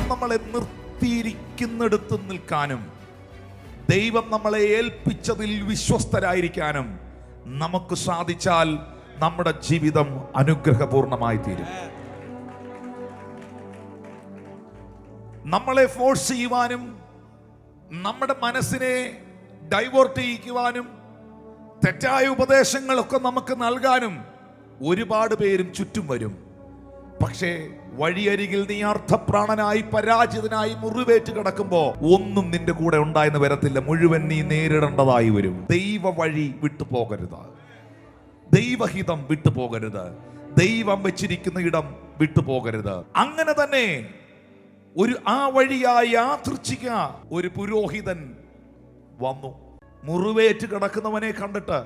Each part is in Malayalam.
ദൈവം നമ്മളെ നിർത്തിയിരിക്കുന്നിടത്ത് നിൽക്കാനും ദൈവം നമ്മളെ ഏൽപ്പിച്ചതിൽ വിശ്വസ്തരായിരിക്കാനും നമുക്ക് സാധിച്ചാൽ നമ്മുടെ ജീവിതം അനുഗ്രഹപൂർണമായി തീരും നമ്മളെ ഫോഴ്സ് ചെയ്യുവാനും നമ്മുടെ മനസ്സിനെ ഡൈവേർട്ട് ചെയ്യിക്കുവാനും തെറ്റായ ഉപദേശങ്ങളൊക്കെ നമുക്ക് നൽകാനും ഒരുപാട് പേരും ചുറ്റും വരും. പക്ഷേ വഴിയരികിൽ നീ അർത്ഥപ്രാണനായി പരാജിതനായി മുറിവേറ്റ് കിടക്കുമ്പോ ഒന്നും നിന്റെ കൂടെ ഉണ്ടായെന്ന് വരത്തില്ല. മുഴുവൻ നീ നേരിടേണ്ടതായി വരും. ദൈവ വഴി വിട്ടു പോകരുത്. ദൈവഹിതം വിട്ടുപോകരുത് ദൈവം വെച്ചിരിക്കുന്ന ഇടം വിട്ടുപോകരുത് അങ്ങനെ തന്നെ ഒരു ആ വഴിയായി യാദൃച്ഛിക ഒരു പുരോഹിതൻ വന്നു. മുറിവേറ്റ് കിടക്കുന്നവനെ കണ്ടിട്ട്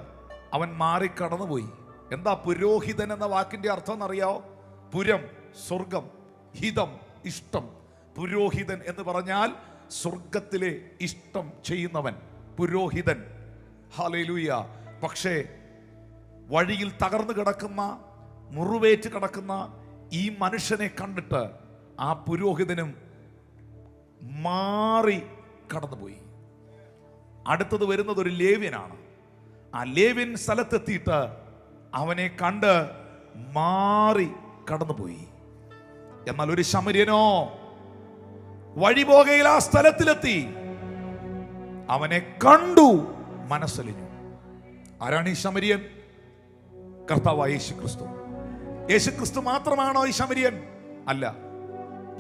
അവൻ മാറി കടന്നുപോയി എന്താ പുരോഹിതൻ എന്ന വാക്കിന്റെ അർത്ഥം എന്നറിയാവോ? പുരം സ്വർഗം ഹിതം ഇഷ്ടം. പുരോഹിതൻ എന്ന് പറഞ്ഞാൽ സ്വർഗത്തിലെ ഇഷ്ടം ചെയ്യുന്നവൻ പുരോഹിതൻ. ഹാലയിലൂയ പക്ഷേ വഴിയിൽ തകർന്നു കിടക്കുന്ന മുറിവേറ്റ് കിടക്കുന്ന ഈ മനുഷ്യനെ കണ്ടിട്ട് ആ പുരോഹിതനും മാറി കടന്നുപോയി. അടുത്തത് വരുന്നത് ഒരു ലേവ്യനാണ്. ആ ലേവ്യൻ സ്ഥലത്തെത്തിയിട്ട് അവനെ കണ്ട് മാറി കടന്നുപോയി. എന്നാൽ ഒരു ശമര്യനോ വഴിപോകയിൽ ആ സ്ഥലത്തിലെത്തി. അവനെ കണ്ടു മനസ്സലിഞ്ഞു. ആരാണ് ഈ ശമരിയൻ? കർത്താവ് യേശു ക്രിസ്തു യേശു ക്രിസ്തു മാത്രമാണോ ഈ ശമരിയൻ? അല്ല.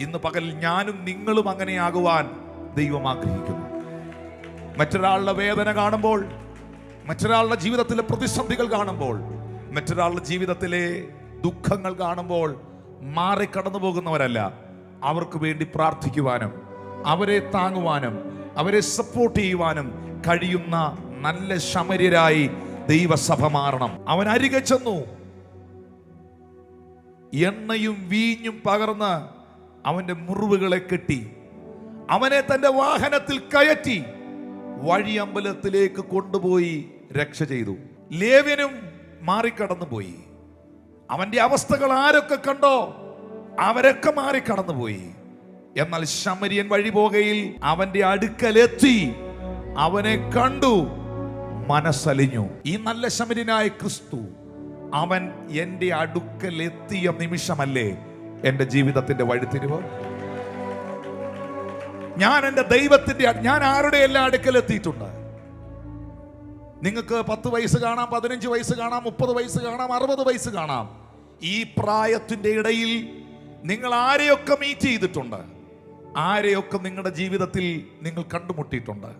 ഇന്ന് പകൽ ഞാനും നിങ്ങളും അങ്ങനെയാകുവാൻ ദൈവം ആഗ്രഹിക്കുന്നു. മറ്റൊരാളുടെ വേദന കാണുമ്പോൾ മറ്റൊരാളുടെ ജീവിതത്തിലെ പ്രതിസന്ധികൾ കാണുമ്പോൾ മറ്റൊരാളുടെ ജീവിതത്തിലെ ദുഃഖങ്ങൾ കാണുമ്പോൾ മാറി കടന്നു പോകുന്നവരല്ല. അവർക്ക് വേണ്ടി പ്രാർത്ഥിക്കുവാനും അവരെ താങ്ങുവാനും അവരെ സപ്പോർട്ട് ചെയ്യുവാനും കഴിയുന്ന നല്ല ശമര്യരായി ദൈവസഭ മാറണം. അവൻ അരികെ ചെന്നു. എണ്ണയും വീഞ്ഞും പകർന്ന് അവന്റെ മുറിവുകളെ കെട്ടി. അവനെ തന്റെ വാഹനത്തിൽ കയറ്റി വഴിയമ്പലത്തിലേക്ക് കൊണ്ടുപോയി രക്ഷ ചെയ്തു. ലേവ്യനും മാറിക്കടന്നുപോയി. അവന്റെ അവസ്ഥകൾ ആരൊക്കെ കണ്ടോ അവരൊക്കെ മാറി കടന്നുപോയി എന്നാൽ ശമരിയൻ വഴി പോകയിൽ അവന്റെ അടുക്കലെത്തി. അവനെ കണ്ടു മനസ്സലിഞ്ഞു. ഈ നല്ല ശമരിയനായ ക്രിസ്തു അവൻ എന്റെ അടുക്കലെത്തിയ നിമിഷമല്ലേ എന്റെ ജീവിതത്തിന്റെ വഴിത്തിരിവ്? ഞാൻ എന്റെ ദൈവത്തിന്റെ ഞാൻ ആരുടെ എല്ലാം അടുക്കലെത്തിയിട്ടുണ്ട്? നിങ്ങൾക്ക് പത്ത് വയസ്സ് കാണാം പതിനഞ്ച് വയസ്സ് കാണാം മുപ്പത് വയസ്സ് കാണാം അറുപത് വയസ്സ് കാണാം. ഈ പ്രായത്തിന്റെ ഇടയിൽ നിങ്ങൾ ആരെയൊക്കെ മീറ്റ് ചെയ്തിട്ടുണ്ട്? ആരെയൊക്കെ നിങ്ങളുടെ ജീവിതത്തിൽ നിങ്ങൾ കണ്ടുമുട്ടിയിട്ടുണ്ട്?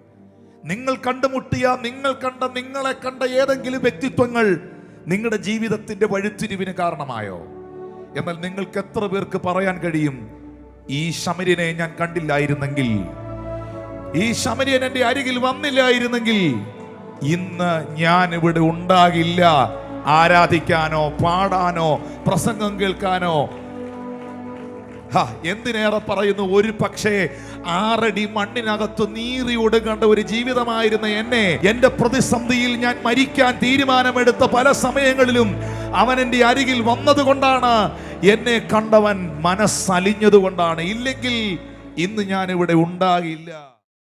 നിങ്ങൾ കണ്ടുമുട്ടിയ നിങ്ങൾ കണ്ട നിങ്ങളെ കണ്ട ഏതെങ്കിലും വ്യക്തിത്വങ്ങൾ നിങ്ങളുടെ ജീവിതത്തിന്റെ വഴിത്തിരിവിന് കാരണമായോ? എന്നാൽ നിങ്ങൾക്ക് എത്ര പേർക്ക് പറയാൻ കഴിയും ഈ ശമരിനെ ഞാൻ കണ്ടില്ലായിരുന്നെങ്കിൽ ഈ ശമരിയൻ എന്റെ അരികിൽ വന്നില്ലായിരുന്നെങ്കിൽ ഇന്ന് ഞാൻ ഇവിടെ ഉണ്ടാകില്ല. ആരാധിക്കാനോ പാടാനോ പ്രസംഗം കേൾക്കാനോ. എന്തിനേറെ പറയുന്നു? ഒരു പക്ഷേ ആറടി മണ്ണിനകത്ത് നീറി ഒടുങ്ങേണ്ട ഒരു ജീവിതമായിരുന്ന എന്നെ. എന്റെ പ്രതിസന്ധിയിൽ ഞാൻ മരിക്കാൻ തീരുമാനമെടുത്ത പല സമയങ്ങളിലും അവൻ എന്റെ അരികിൽ വന്നതുകൊണ്ടാണ് എന്നെ കണ്ടവൻ മനസ്സലിഞ്ഞതുകൊണ്ടാണ്. ഇല്ലെങ്കിൽ ഇന്ന് ഞാൻ ഇവിടെ ഉണ്ടാകില്ല.